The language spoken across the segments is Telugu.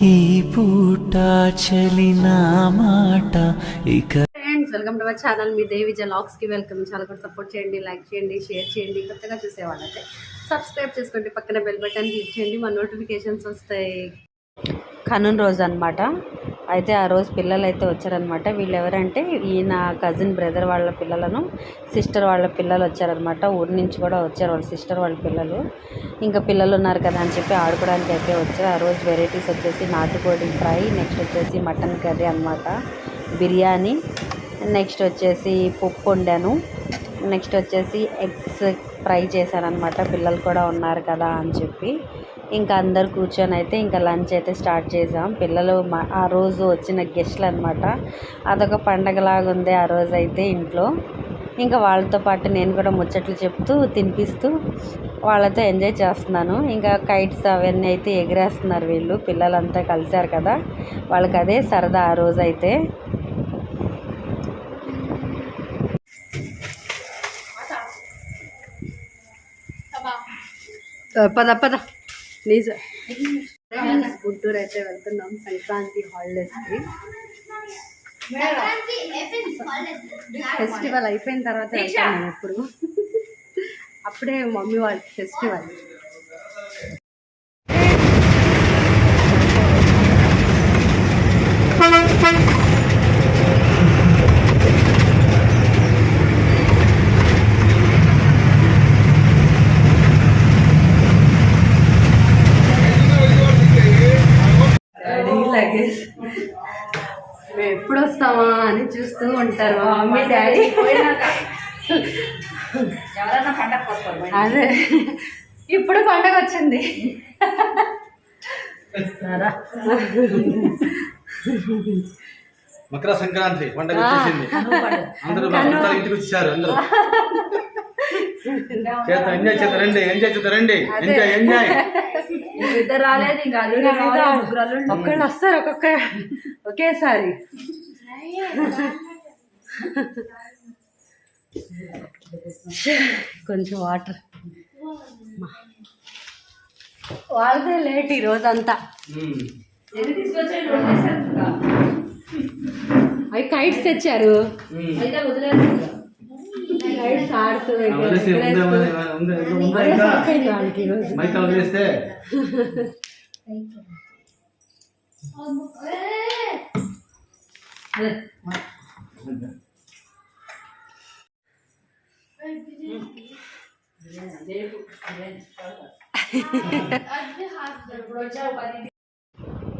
ఈ పూట చలిన మాట ఇక friends welcome to my channel మీ దేవి కి వెల్కమ్ చాలా కూడా సపోర్ట్ చేయండి లైక్ చేయండి షేర్ చేయండి. కొత్తగా చూసే వాళ్ళైతే సబ్స్క్రైబ్ చేసుకోండి. పక్కన బెల్ బటన్ క్లిక్ చేయండి. మా నోటిఫికేషన్స్ వస్తాయి. కనున్ రోజు అనమాట అయితే ఆ రోజు పిల్లలు అయితే వచ్చారనమాట వీళ్ళు ఎవరంటే ఈయన కజిన్ బ్రదర్ వాళ్ళ పిల్లలను సిస్టర్ వాళ్ళ పిల్లలు వచ్చారనమాట ఊరి నుంచి కూడా వచ్చారు వాళ్ళ సిస్టర్ వాళ్ళ పిల్లలు. ఇంకా పిల్లలు ఉన్నారు కదా అని చెప్పి ఆడుకోవడానికి అయితే వచ్చారు. ఆ రోజు వెరైటీస్ వచ్చేసి నాటుకోడి ఫ్రై నెక్స్ట్ వచ్చేసి మటన్ కర్రీ అనమాట బిర్యానీ నెక్స్ట్ వచ్చేసి పప్పు వండాను. నెక్స్ట్ వచ్చేసి ఎగ్స్ ఫ్రై చేశారనమాట పిల్లలు కూడా ఉన్నారు కదా అని చెప్పి. ఇంకా అందరు కూర్చొని అయితే ఇంకా లంచ్ అయితే స్టార్ట్ చేసాం. పిల్లలు మా- ఆ రోజు వచ్చిన గెస్ట్లు అనమాట అదొక పండగలాగా ఉంది ఆ రోజు అయితే ఇంట్లో. ఇంకా వాళ్ళతో పాటు నేను కూడా ముచ్చట్లు చెప్తూ తినిపిస్తూ వాళ్ళతో ఎంజాయ్ చేస్తున్నాను. ఇంకా కైట్స్ అవన్నీ అయితే ఎగిరేస్తున్నారు వీళ్ళు. పిల్లలంతా కలిశారు కదా. వాళ్ళకి అదే సరదా ఆ రోజు అయితే. పద పద. ప్లీజ్. గుంటూరు అయితే వెళ్తున్నాం. సంక్రాంతి హాలిడేస్కి ఫెస్టివల్ అయిపోయిన తర్వాత వెళ్తాను ఎప్పుడు అప్పుడే మమ్మీ వాళ్ళ ఫెస్టివల్ డాడీ లగేజ్ మేము ఎప్పుడు వస్తామా అని చూస్తూ ఉంటారు. మమ్మీ డాడీ అదే. ఇప్పుడు పండగ వచ్చింది. సరా. మకర సంక్రాంతి పండుగ వచ్చేసింది. అందరూ ఇంటికి వచ్చారు అందరూ. ఎంజాయ్ చేద్దాం రండి ఎంజాయ్ చేద్దాం రండి. Enjoy enjoy. ఇద్దరు రాలేదు ఇంకా. ఒక్కళ్ళు వస్తారు ఒక్కొక్క ఒకేసారి. కొంచెం వాటర్. వాళ్ళదే లేట్ ఈ రోజంతా. ఇంకా. అవి కైట్స్ తెచ్చారు. కైట్స్ వాళ్ళకి ఈరోజు.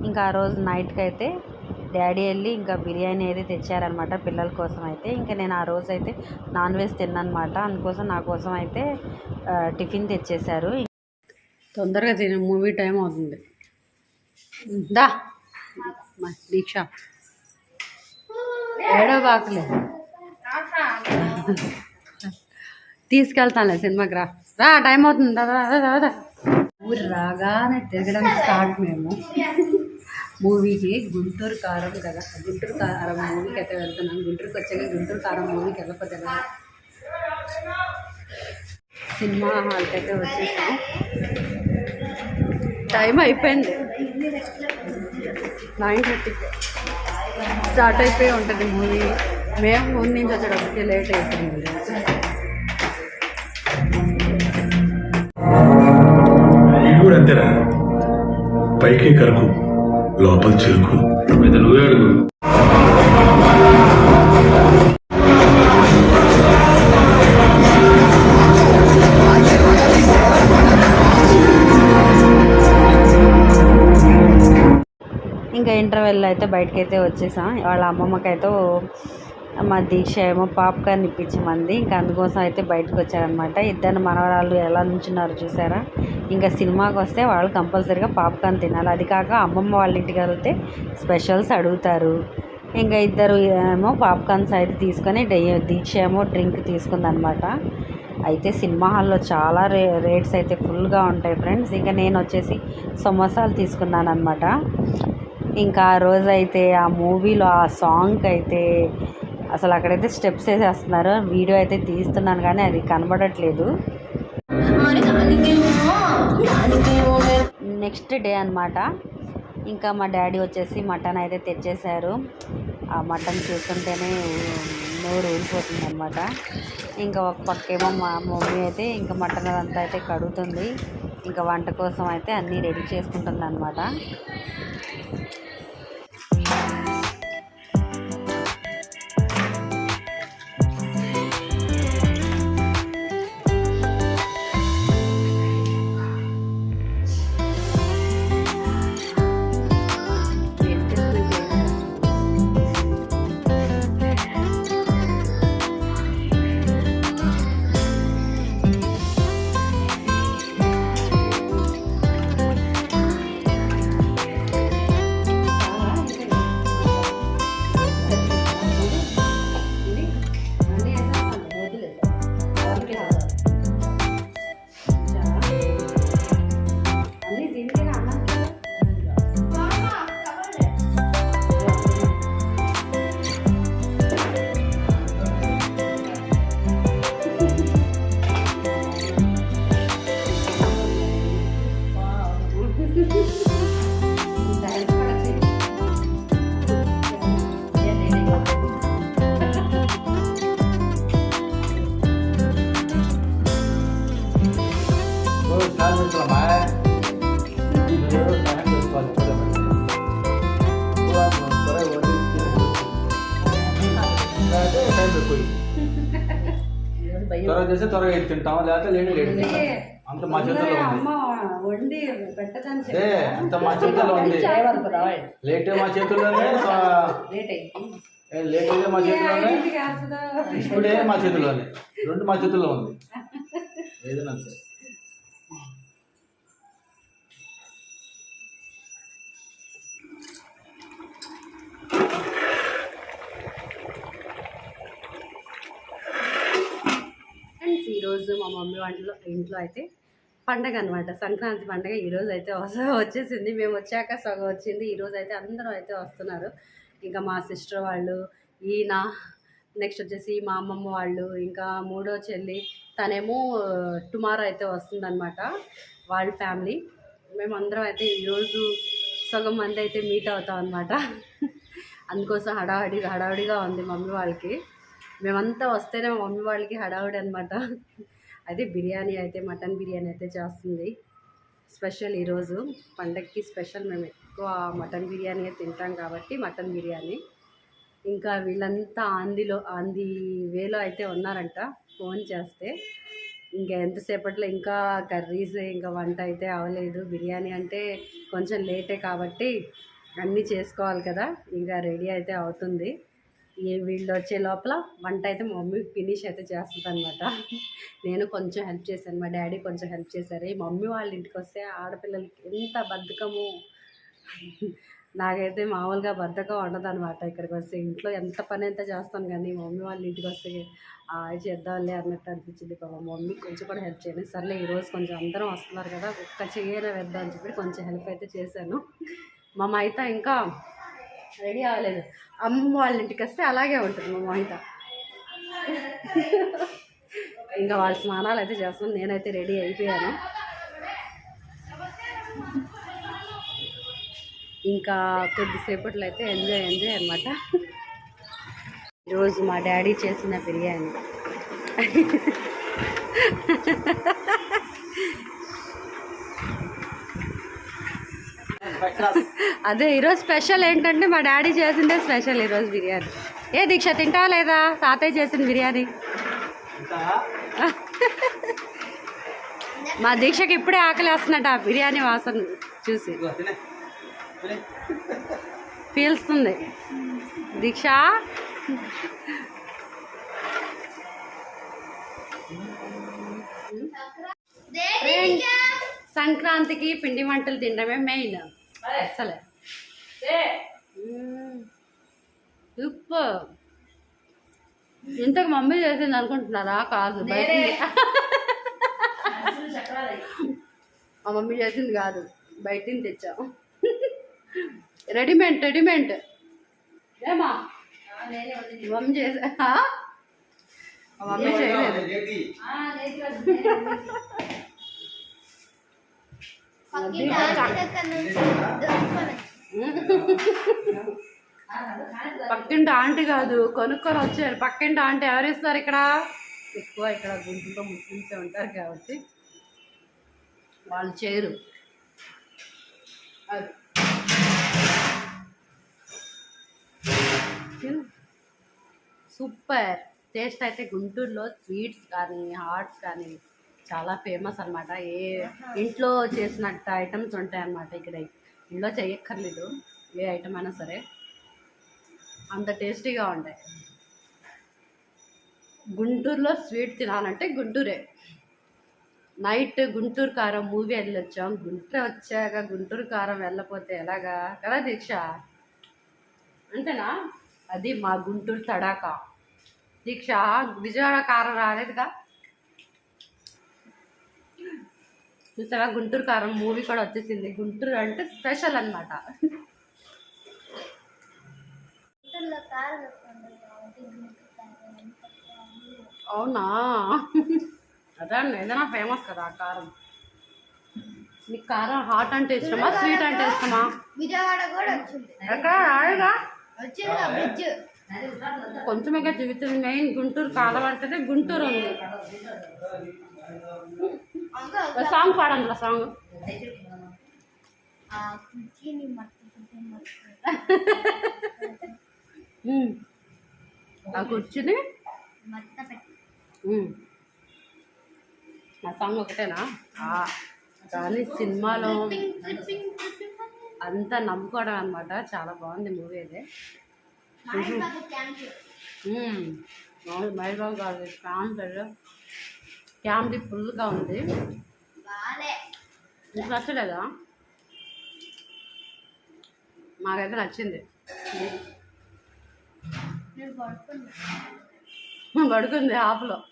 ఇంకా ఆ రోజు నైట్కి అయితే డాడీ వెళ్ళి ఇంకా బిర్యానీ అయితే తెచ్చారనమాట పిల్లల కోసం అయితే. ఇంకా నేను ఆ రోజు అయితే నాన్ వెజ్ తిన్నానమాట అందుకోసం నా కోసం అయితే టిఫిన్ తెచ్చేశారు. తొందరగా తిన మూవీ టైం అవుతుంది. దా దీక్ష. ఏడో బాకులే తీసుకెళ్తానులే సినిమాకి రా. రా టైం అవుతుంది. రా, రా, ఊరు రాగానే తిరగడం స్టార్ట్ మేము. మూవీకి గుంటూరు కారం కదా. గుంటూరు కారం మూవీకి అయితే వెళ్తున్నాం. గుంటూరుకి వచ్చాక గుంటూరు కారం మూవీకి వెళ్ళకపోతే కదా సినిమా హాల్కి అయితే వచ్చేసాం. టైం అయిపోయింది. నైన్ థర్టీకి స్టార్ట్ అయిపోయి ఉంటుంది మూవీ మేము ఊరి నుంచి వచ్చేటప్పటికి లేట్ అయిపోయింది. కూడా అంతేరా పైకి కరకు లోపల చెరుకు. నువ్వే అడుగు. ఇంకా ఇంటర్వెల్ అయితే బయటకైతే అయితే వచ్చేసాం. వాళ్ళ అమ్మమ్మకైతే మా దీక్ష ఏమో పాప్కార్న్ ఇప్పించమంది ఇంకా అందుకోసం అయితే బయటకు వచ్చారనమాట ఇద్దరు మనవరాళ్ళు ఎలా నుంచున్నారు చూసారా? ఇంకా సినిమాకి వస్తే వాళ్ళు కంపల్సరీగా పాప్కార్న్ తినాలి. అది కాక అమ్మమ్మ వాళ్ళ ఇంటికి వెళ్తే స్పెషల్స్ అడుగుతారు. ఇంకా ఇద్దరు ఏమో పాప్కార్న్స్ అయితే తీసుకొని దీక్ష ఏమో డ్రింక్ తీసుకుందనమాట అయితే సినిమా హాల్లో చాలా రే రేట్స్ అయితే ఫుల్గా ఉంటాయి ఫ్రెండ్స్. ఇంకా నేను వచ్చేసి సమోసాలు తీసుకున్నాను అనమాట ఇంకా ఆ రోజు అయితే ఆ మూవీలో ఆ సాంగ్ అయితే అసలు అక్కడైతే స్టెప్స్ వేసేస్తున్నారు. వీడియో అయితే తీస్తున్నాను కానీ అది కనబడట్లేదు. నెక్స్ట్ డే అనమాట ఇంకా మా డాడీ వచ్చేసి మటన్ అయితే తెచ్చేశారు. ఆ మటన్ చూస్తుంటేనే నోరు ఊరిపోతుంది అనమాట ఇంకా ఒక పక్కేమో మా మమ్మీ అయితే ఇంకా మటన్ అదంతా అయితే కడుగుతుంది. ఇంకా వంట కోసం అయితే అన్నీ రెడీ చేసుకుంటుంది అనమాట త్వరగా ఇది తింటాం లేకపోతే లేట్ లేట్ తింటాం. అంత మా చేతుల్లో ఉంది. వండి పెట్టదని అదే అంత మా చేతుల్లో ఉంది. లేట్ మా చేతుల్లోనే లేట్ అయితే మా చేతుల్లోనే ఇప్పుడే మా చేతుల్లోనే. రెండు మా చేతుల్లో ఉంది. ఏదైనా ఈరోజు మా మమ్మీ వంటలో ఇంట్లో అయితే పండగ అనమాట సంక్రాంతి పండగ ఈరోజు అయితే వచ్చేసింది. మేము వచ్చాక సగం వచ్చింది. ఈరోజు అయితే అందరూ అయితే వస్తున్నారు. ఇంకా మా సిస్టర్ వాళ్ళు ఈయన నెక్స్ట్ వచ్చేసి మా అమ్మమ్మ వాళ్ళు ఇంకా మూడో చెల్లి తనేమో టుమారో అయితే వస్తుందన్నమాట వాళ్ళ ఫ్యామిలీ. మేమందరం అయితే ఈరోజు సగం మంది అయితే మీట్ అవుతాం అనమాట అందుకోసం హడావిడిగా హడావిడిగా ఉంది మమ్మీ వాళ్ళకి. మేమంతా వస్తేనే మా మమ్మీ వాళ్ళకి హడావుడి అనమాట అయితే బిర్యానీ అయితే మటన్ బిర్యానీ అయితే చేస్తుంది. స్పెషల్ ఈరోజు. పండగకి స్పెషల్ మేము ఎక్కువ మటన్ బిర్యానీ తింటాం కాబట్టి మటన్ బిర్యానీ. ఇంకా వీళ్ళంతా ఆందిలో ఆంది వేలో అయితే ఉన్నారంట ఫోన్ చేస్తే. ఇంకా ఎంతసేపట్లో ఇంకా కర్రీస్ ఇంకా వంట అయితే అవ్వలేదు. బిర్యానీ అంటే కొంచెం లేటే కాబట్టి అన్నీ చేసుకోవాలి కదా. ఇంకా రెడీ అయితే అవుతుంది. ఈ వీళ్ళు వచ్చే లోపల వంట అయితే మా మమ్మీ ఫినిష్ అయితే చేస్తుంది అనమాట నేను కొంచెం హెల్ప్ చేశాను మా డాడీ కొంచెం హెల్ప్ చేశారు. ఈ మమ్మీ వాళ్ళ ఇంటికి వస్తే ఆడపిల్లలకి ఎంత బద్ధకము. నాకైతే మామూలుగా బద్ధకం ఉండదు అనమాట ఇక్కడికి వస్తే. ఇంట్లో ఎంత పని ఎంత చేస్తాను కానీ మమ్మీ వాళ్ళ ఇంటికి వస్తే చేద్దాంలే అన్నట్టు అనిపించింది మా మమ్మీ కొంచెం కూడా హెల్ప్ చేయండి సర్లే ఈరోజు కొంచెం అందరం వస్తున్నారు కదా ఒక్క చెయ్యనే వేద్దాం అని చెప్పి కొంచెం హెల్ప్ అయితే చేశాను. మా మైతా ఇంకా రెడీ అవ్వలేదు. అమ్మ వాళ్ళ ఇంటికి వస్తే అలాగే ఉంటుంది మా మైత ఇంకా వాళ్ళ స్నానాలు అయితే చేస్తాను నేనైతే రెడీ అయిపోయాను. ఇంకా కొద్దిసేపట్లో అయితే ఎంజాయ్ ఎంజాయ్ అనమాట ఈరోజు మా డాడీ చేసిన బిర్యానీ. అదే ఈరోజు స్పెషల్ ఏంటంటే మా డాడీ చేసిందే స్పెషల్ ఈరోజు బిర్యానీ. ఏ దీక్ష తింటావా లేదా? తాతయ్య చేసిన బిర్యానీ. మా దీక్షకి ఇప్పుడే ఆకలి వస్తున్నట్టు ఆ బిర్యానీ వాసన చూసి. పీల్స్తుంది. దీక్ష. సంక్రాంతికి పిండి వంటలు తినడమే మెయిన్. అసలే ఉప్పు. ఇంతకు మమ్మీ చేసింది అనుకుంటున్నారా? కాదు బయట మా మమ్మీ చేసింది కాదు బయట తెచ్చాం రెడీమేడ్ రెడీమేడ్. ఏమా? మమ్మీ చేసా మా మమ్మీ చేయలేదు? పక్కింటి ఆంటీ కాదు కొనుక్కొని వచ్చారు. పక్కింటి ఆంటీ ఎవరు ఇస్తారు ఇక్కడ? ఎక్కువ ఇక్కడ గుంటూరులో ముస్లిమ్సే ఉంటారు కాబట్టి వాళ్ళు చేయరు. అది. సూపర్. టేస్ట్ అయితే గుంటూరులో స్వీట్స్ కానీ హాట్స్ కానీ చాలా ఫేమస్ అన్నమాట. ఏ ఇంట్లో చేసినట్టు ఐటమ్స్ ఉంటాయి అన్నమాట ఇక్కడ. ఇంట్లో చేయక్కర్లేదు ఏ ఐటమ్ అయినా సరే. అంత టేస్టీగా ఉంటాయి. గుంటూరులో స్వీట్ తినాలంటే గుంటూరే. నైట్ గుంటూరు కారం మూవీ వెళ్ళొచ్చాం గుంటూరు వచ్చాక గుంటూరు కారం వెళ్ళపోతే ఎలాగా? కదా దీక్ష? అంతేనా? అది మా గుంటూరు తడాకా. దీక్ష విజయవాడ కారం రాలేదుగా? చూసావా గుంటూరు కారం మూవీ కూడా వచ్చేసింది. గుంటూరు అంటే స్పెషల్ బాగుందో. అవునా? అదే ఏదైనా ఫేమస్ కదా ఆ కారం. నీకు కారం హాట్ అంటే ఇష్టమా స్వీట్ అంటే ఇష్టమా? విజయవాడ కూడా వచ్చింది. ఎక్కడ? వచ్చింది కొంచెమే చూపించింది మెయిన్ గుంటూరు కాలం అంటేనే గుంటూరు ఉంది. సాంగ్ ఆ సాంగ్. ఆ కుర్చీని. ఆ సాంగ్ ఒకటేనా? కానీ సినిమాలో అంతా నమ్ముకోవడం అనమాట చాలా బాగుంది మూవీ మ్మ్. అవును మహేష్ బాబు గారు క్యామ్ది ఫుల్గా ఉంది. నీకు నచ్చలేదా మాకైతే నచ్చింది. పడుకుంది హాఫ్లో.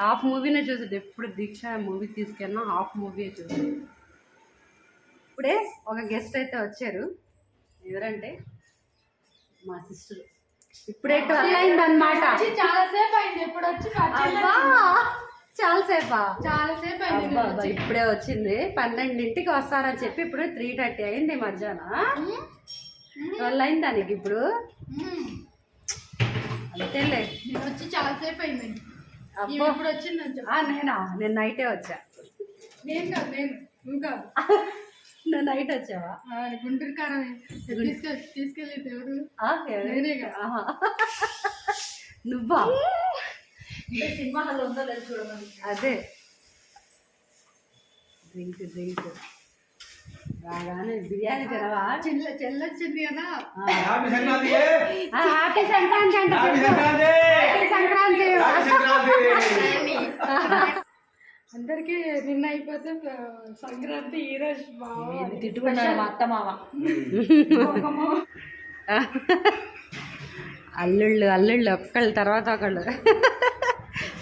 హాఫ్ మూవీనే చూసింది. ఎప్పుడు దీక్ష మూవీ తీసుకెళ్ళినా హాఫ్ మూవీ చూసింది. ఇప్పుడే ఒక గెస్ట్ అయితే వచ్చారు. ఎవరంటే? మా సిస్టర్. ఇప్పుడే ట్వెల్వ్ అయింది అనమాట చాలా సేపు అయింది. ఇప్పుడు వచ్చి చాలాసేపా? చాలా సేపు అయింది అబ్బా, అబ్బా, ఇప్పుడే వచ్చింది. పన్నెండింటికి వస్తారని చెప్పి ఇప్పుడు త్రీ థర్టీ అయింది మధ్యాహ్నం. ట్వెల్వ్ అయింది దానికి ఇప్పుడు? అంతేలే. నేను వచ్చి చాలా సేపు అయింది. అబ్బో. ఈమె ఇప్పుడు చెప్పు. ఆ, నేనా? నేను నైటే వచ్చా. నేను కాదు నేను. నువ్వు కాదు. నువ్వు నైట్ వచ్చావా? ఆ, గుంటూరు కారం తీసుకెళ్ళి తీసుకెళ్ళేది ఎవరు? ఆ, ఎవరు? నేనేగా. ఆహా. నువ్వా? సినిమా హాల్లో ఉందో లేదు చూడమని. అదే. Drink drink. రాగానే బిర్యానీ తినవా? చెల్ల చెల్లొచ్చింది కదా. హ్యాపీ సంక్రాంతి. ఆ, హ్యాపీ సంక్రాంతి అంట హ్యాపీ. సంక్రాంతి. అందరికి నిన్న అయిపోతే సంక్రాంతి ఈ రోజు బాగా తిట్టుకున్నాడు మా అత్త మామ. అల్లుళ్ళు అల్లుళ్ళు ఒక్కళ్ళ తర్వాత ఒకళ్ళు.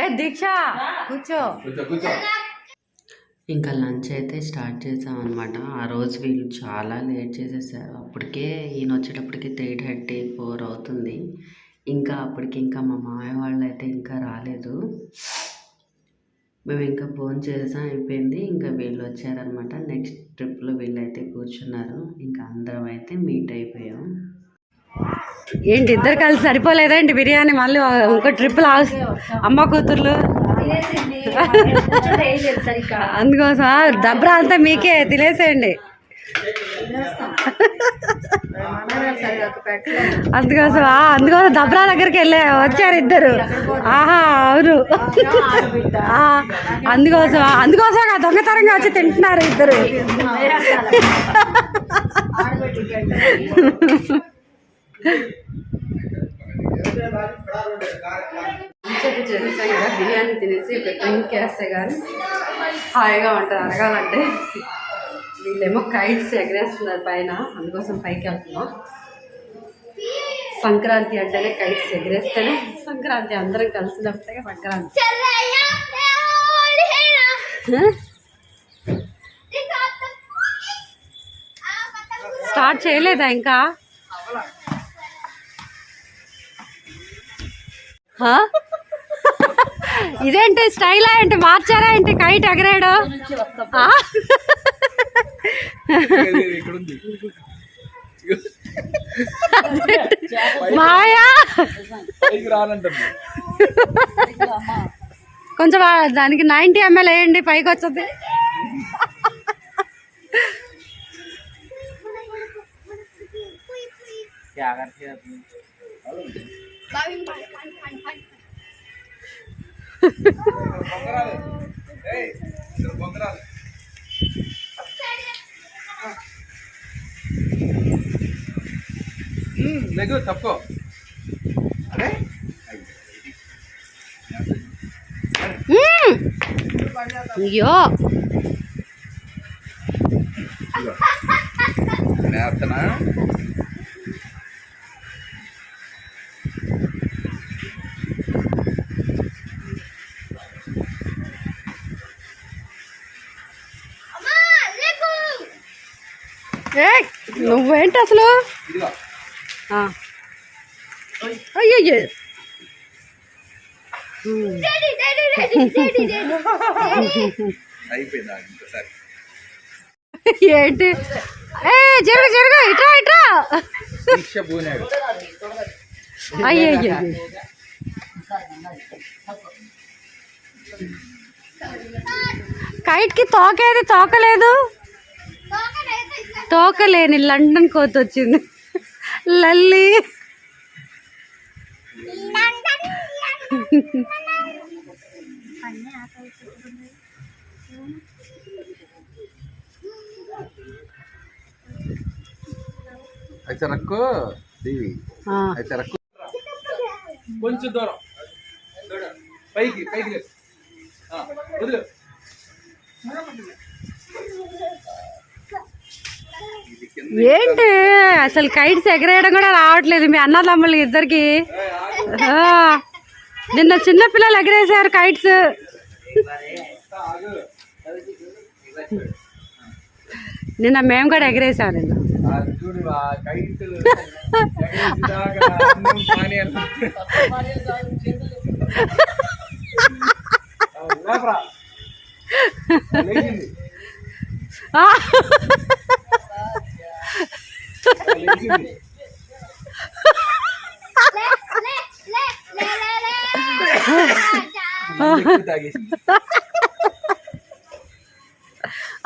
ఏ దీక్ష కూర్చో. ఇంకా లంచ్ అయితే స్టార్ట్ చేసాం అనమాట ఆ రోజు వీళ్ళు చాలా లేట్ చేసేసారు. అప్పటికే ఈయన వచ్చేటప్పటికి త్రీ థర్టీ ఫోర్ అవుతుంది. ఇంకా అప్పటికి ఇంకా మా మామయ్య వాళ్ళు అయితే ఇంకా రాలేదు. మేము ఇంకా ఫోన్ చేసాం అయిపోయింది. ఇంకా వీళ్ళు వచ్చారనమాట నెక్స్ట్ ట్రిప్లో వీళ్ళైతే కూర్చున్నారు. ఇంకా అందరం అయితే మీట్ అయిపోయాం. ఏంటి ఇద్దరు కలిసి సరిపోలేదేంటి బిర్యానీ? మళ్ళీ ఇంకో ట్రిప్ లాస్ట్ అమ్మ కూతుర్లు. అందుకోసం దబ్రా అంతా మీకే తినేసేయండి. అందుకోసం అందుకోసం దబ్రా దగ్గరికి వెళ్ళే వచ్చారు ఇద్దరు. ఆహా అవును. అందుకోసం అందుకోసం దొంగతనంగా వచ్చి తింటున్నారు ఇద్దరు. చెప్పి చేసేసాం కదా బిర్యానీ తినేసి ఒక డ్రింక్ వేస్తే కానీ హాయిగా ఉంటుంది అడగాలంటే వీళ్ళేమో కైట్స్ ఎగరేస్తున్నారు పైన అందుకోసం పైకి వెళ్తున్నాం. సంక్రాంతి అంటేనే కైట్స్ ఎగరేస్తేనే సంక్రాంతి అందరం కలిసినప్పుడే సంక్రాంతి. స్టార్ట్ చేయలేదా ఇంకా? ఇదేంటి స్టైలా ఏంటి మార్చారా ఏంటి కైట్ ఎగరేడు మాయా కొంచెం దానికి నైంటీ ఎంఎల్ వేయండి పైకి వచ్చేది ఏయ్, లెగు తప్పుకో. అరే. అయ్యో నేర్తనా? డాడీ. అయిపోయిందా ఇంకోసారి? ఏంటి? ఏ జరుగు జరుగు. ఇట్రా ఇట్రా. అయ్యయ్యో. కైట్కి తోకేది తోకలేదు. తోకలేని లండన్ కోత వచ్చింది. లల్లి. అయితే రక్కు దేవి ఆ, అయితే రక్కు కొంచెం దూరం. పైకి పైకి వదిలు ఏంటి? అసలు కైట్స్ ఎగరేయడం కూడా రావట్లేదు. మీ అన్నదమ్ములు ఇద్దరికి. నిన్న చిన్న పిల్లలు ఎగరేసారు కైట్స్. నిన్న మేము కూడా ఎగరేసాం నిన్న. ఆ.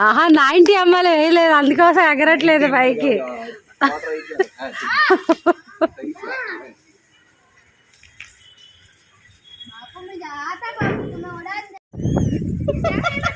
ఆహా నైన్టీ ఎంఎల్ వేయలేదు అందుకోసం ఎగరట్లేదు పైకి.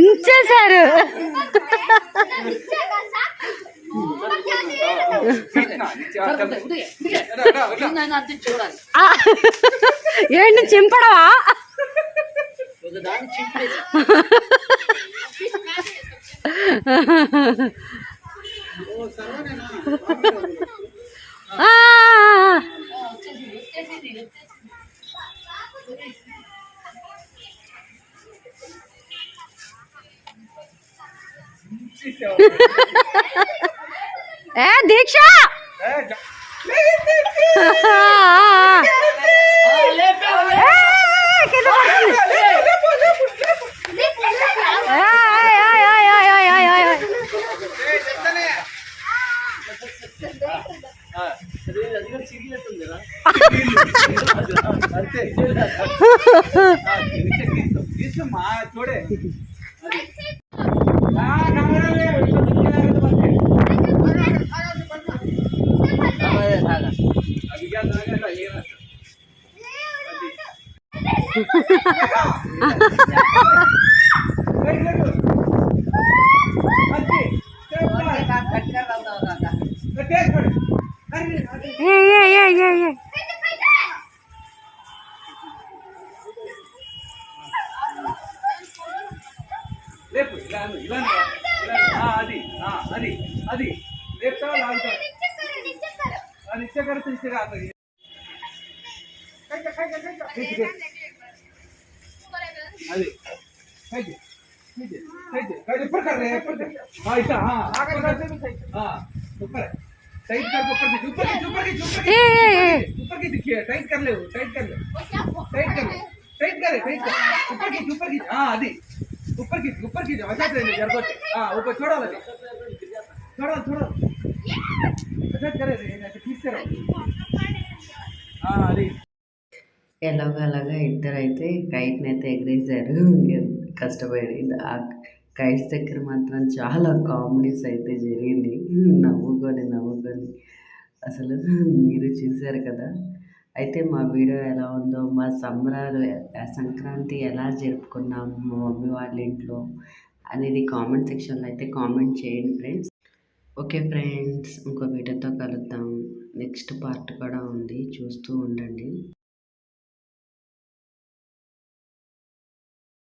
దించేశారు. ఏంటి చింపడవా ఆ. చెప్తానే. ఆ, అంతే తీసుకుమ్మా చూడే అరే, అరే. ఏ ఏ ఏ ఏ ఏ లేపు ఇలా అను, ఇలా అను, ఇలా అను. ఆ, అది ఆ, అది అది లేపుతావా లాగుతావా ఆ, నిత్యకర తీసిగా అది పైకి, పైకి. అది పైకి, పైకి, పైకి. పైకి, ऊपर कर रहे हैं ऊपर कर हाँ ऐसा हाँ हाँ ऊपर कर हाँ ऊपर टाइट कर ऊपर की ऊपर की ऊपर की ऊपर की ऊपर की दिखिए टाइट कर ले टाइट कर ले टाइट कर ले टाइट करे टाइट कर ऊपर की ऊपर की हाँ आदि ऊपर की ऊपर की अच्छा ट्रेन जरगोटे हाँ ऊपर छोड़ा वाले छोड़ा छोड़ा अच्छा करे ऐसे ठीक से रहो हाँ आदि ఎలాగలాగా ఇద్దరైతే కైట్ని అయితే ఎగరేశారు కష్టపడి ఆ కైట్స్ దగ్గర మాత్రం చాలా కామెడీస్ అయితే జరిగింది నవ్వుకొని నవ్వుకొని అసలు మీరు చూశారు కదా. అయితే మా వీడియో ఎలా ఉందో మా సంబరాలు సంక్రాంతి ఎలా జరుపుకున్నాము మా మమ్మీ వాళ్ళ ఇంట్లో అనేది కామెంట్ సెక్షన్లో అయితే కామెంట్ చేయండి ఫ్రెండ్స్. ఓకే ఫ్రెండ్స్ ఇంకో వీడియోతో కలుద్దాం. నెక్స్ట్ పార్ట్ కూడా ఉంది. చూస్తూ ఉండండి.